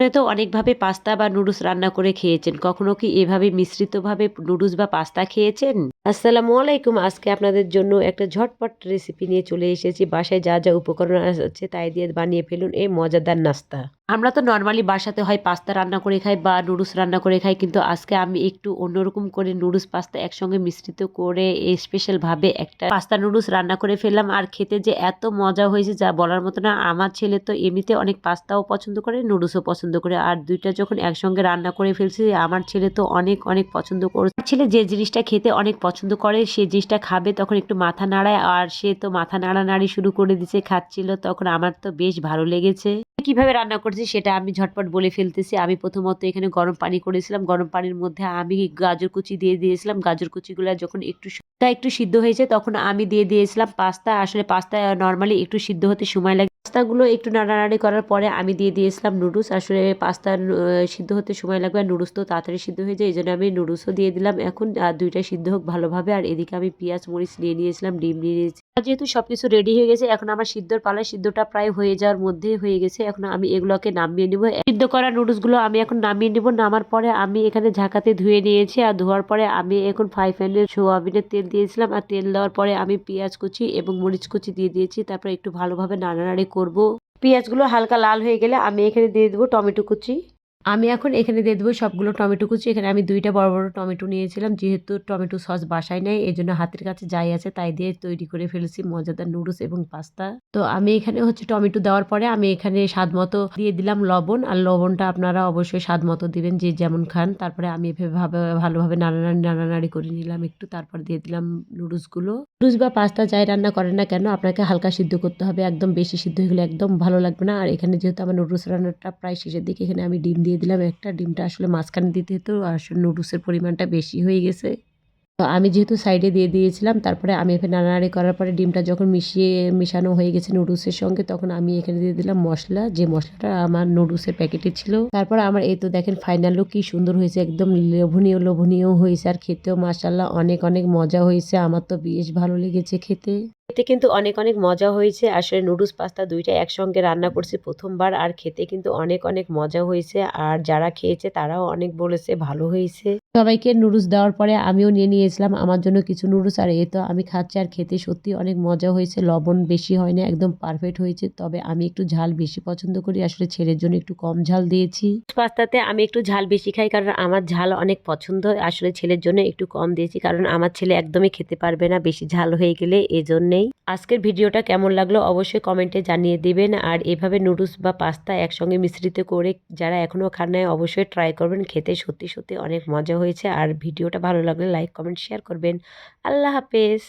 তো অনেকভাবে পাস্তা বা নুডলস রান্না করে খেয়েছেন। কখনো কি এভাবে মিশ্রিতভাবে নুডলস বা পাস্তা খেয়েছেন? আসসালামু আলাইকুম। আজকে আপনাদের জন্য একটা ঝটপট রেসিপি নিয়ে চলে এসেছি। বাসায় যা, যা উপকরণ আছে তাই দিয়ে বানিয়ে ফেলুন এই মজাদার নাস্তা। আমরা তো নর্মালি বাসাতে হয় পাস্তা রান্না করে খাই বা নুডলস রান্না করে খাই। কিন্তু আজকে আমি একটু অন্যরকম করে নুডলস, পাস্তা একসঙ্গে মিশ্রিত করে স্পেশালভাবে একটা পাস্তা নুডলস রান্না করে ফেললাম। আর খেতে যে এত মজা হয়েছে যা বলার মতো না। আমার ছেলে তো এমনিতে অনেক পাস্তাও পছন্দ করে, নুডলসও পছন্দ করে। আর দুইটা যখন একসঙ্গে রান্না করে ফেলছি আমার ছেলে তো অনেক, অনেক পছন্দ করে। ছেলে যে জিনিসটা খেতে অনেক পছন্দ করে সে জিনিসটা খাবে তখন একটু মাথা নাড়ায় আর সে তো মাথা নাড়ানাড়ি শুরু করে দিছে খাচ্ছিল। তখন আমার তো বেশ ভালো লেগেছে। কীভাবে রান্না করেছি সেটা আমি ঝটপট বলে ফেলতেছি। আমি প্রথমত এখানে গরম পানি করেছিলাম। গরম পানির মধ্যে আমি গাজর কুচি দিয়ে দিয়েছিলাম। গাজর কুচিগুলা যখন একটু তা একটু সিদ্ধ হয়েছে তখন আমি দিয়ে দিয়েছিলাম পাস্তা। আসলে পাস্তা নর্মালি একটু সিদ্ধ হতে সময় লাগে। পাস্তাগুলো একটু নাড়ানাড়ি করার পরে আমি দিয়ে দিয়েছিলাম নুডলস। আসলে পাস্তা সিদ্ধ হতে সময় লাগবে আর নুডলস তো তাড়াতাড়ি সিদ্ধ হয়ে যায়। এই জন্য আমি নুডলসও দিয়ে দিলাম। এখন ২ সিদ্ধ হোক ভালোভাবে। আর এদিকে আমি পেঁয়াজ, মরিচ নিয়ে নিয়েছিলাম, ডিম নিয়ে নিয়েছি। যেহেতু সবকিছু রেডি হয়ে গেছে, এখন আমার সিদ্ধর পালায় সিদ্ধটা প্রায় হয়ে যাওয়ার মধ্যেই হয়ে গেছে। এখন আমি এগুলোকে নামিয়ে নিব। সিদ্ধ করা নুডলসগুলো আমি এখন নামিয়ে নিব। নামার পরে আমি এখানে ঝাঁকাতে ধুয়ে নিয়েছি। আর ধোয়ার পরে আমি এখন ফ্রাই প্যানে সোয়াবিনের তেল দিয়েছিলাম। আর তেল দেওয়ার পরে আমি পেঁয়াজ কুচি এবং মরিচ কুচি দিয়ে দিয়েছি। তারপরে একটু ভালোভাবে নাড়ানাড়ি করব। পেঁয়াজগুলো হালকা লাল হয়ে গেলে আমি এখানে দিয়ে দেবো টমেটো কুচি। আমি এখন এখানে দিয়ে দেবো সবগুলো টমেটো কুচি। এখানে আমি দুইটা বড়, বড় টমেটো নিয়েছিলাম। যেহেতু টমেটো সস বাসায় নেই জন্য হাতের কাছে যাই আছে তাই দিয়ে তৈরি করে ফেলেছি মজাদার নুডলস এবং পাস্তা। তো আমি এখানে হচ্ছে টমেটো দেওয়ার পরে আমি এখানে স্বাদ মতো দিয়ে দিলাম লবণ। আর লবণটা আপনারা অবশ্যই স্বাদ মতো দিবেন যে যেমন খান। তারপরে আমি এভাবে ভালোভাবে নাড়ানাড়ি, নাড়ানাড়ি করে নিলাম একটু। তারপর দিয়ে দিলাম নুডলসগুলো। নুডলস বা পাস্তা যাই রান্না করেন না কেন আপনাকে হালকা সিদ্ধ করতে হবে। একদম বেশি সিদ্ধ হয়ে গেলে একদম ভালো লাগবে না। আর এখানে যেহেতু আমার নুডলস রান্নাটা প্রায় শেষের দিকে এখানে আমি ডিম দিয়ে দিলাম একটা। ডিমটা। আসলে মাঝখানে দিতে হতো আসলে নুডলসের পরিমাণটা বেশি হয়ে গেছে। তো আমি যেহেতু সাইডে দিয়ে দিয়েছিলাম, তারপরে আমি এখানে নাড়ানাড়ি করার পরে ডিমটা যখন মিশিয়ে, মিশানো হয়ে গেছে নুডলসের সঙ্গে, তখন আমি এখানে দিয়ে দিলাম মশলা। যে মশলাটা আমার নুডলসের প্যাকেটে ছিল। তারপর আমার এই তো দেখেন ফাইনাল লুক কি সুন্দর হয়েছে, একদম লোভনীয় লোভনীয় হয়েছে। আর খেতেও মাসাল্লাহ অনেক অনেক মজা হয়েছে। আমার তো বেশ ভালো লেগেছে খেতে। খেতে কিন্তু অনেক অনেক মজা হয়েছে। আসলে নুডলস পাস্তা দুইটা একসঙ্গে রান্না করছি প্রথমবার আর খেতে কিন্তু অনেক অনেক মজা হয়েছে। আর যারা খেয়েছে তারাও অনেক বলেছে ভালো হয়েছে। সবাইকে নুডলস দেওয়ার পরে আমিও নিয়ে নিয়েছিলাম আমার জন্য কিছু নুডলস। আর এ তো আমি খাচ্ছি আর খেতে সত্যি অনেক মজা হয়েছে। লবণ বেশি হয় না, একদম পারফেক্ট হয়েছে। তবে আমি একটু ঝাল বেশি পছন্দ করি। আসলে ছেলের জন্য একটু কম ঝাল দিয়েছি। পাস্তাতে আমি একটু ঝাল বেশি খাই কারণ আমার ঝাল অনেক পছন্দ। আসলে ছেলের জন্য একটু কম দিয়েছি কারণ আমার ছেলে একদমই খেতে পারবে না বেশি ঝাল হয়ে গেলে। এজন্যেই আজকের ভিডিওটা কেমন লাগল অবশ্যই কমেন্টে জানিয়ে দিবেন। আর এভাবে নুডলস বা পাস্তা একসঙ্গে মিশ্রিত করে যারা এখনও খান নাই, অবশ্যই ট্রাই করবেন। খেতে সত্যি সত্যি অনেক মজা হয়েছে। আর ভিডিওটা ভালো লাগলে লাইক কমেন্ট শেয়ার করবেন। আল্লাহ হাফেজ।